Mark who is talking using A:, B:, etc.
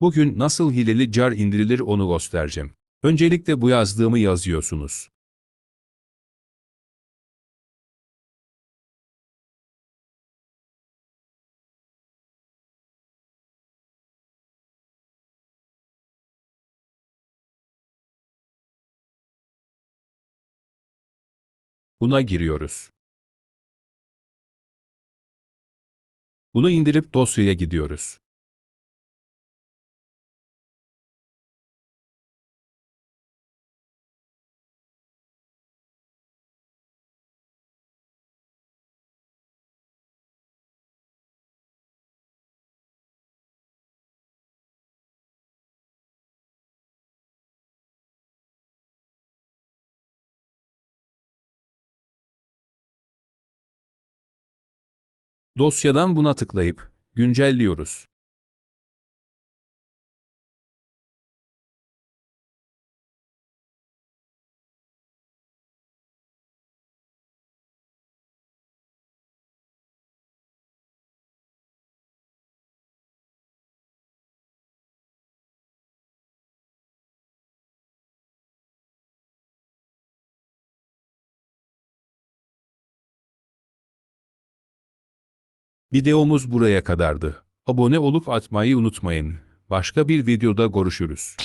A: Bugün nasıl hileli car indirilir onu göstereceğim. Öncelikle bu yazdığımı yazıyorsunuz. Buna giriyoruz. Bunu indirip dosyaya gidiyoruz. Dosyadan buna tıklayıp güncelliyoruz. Videomuz buraya kadardı. Abone olup atmayı unutmayın. Başka bir videoda görüşürüz.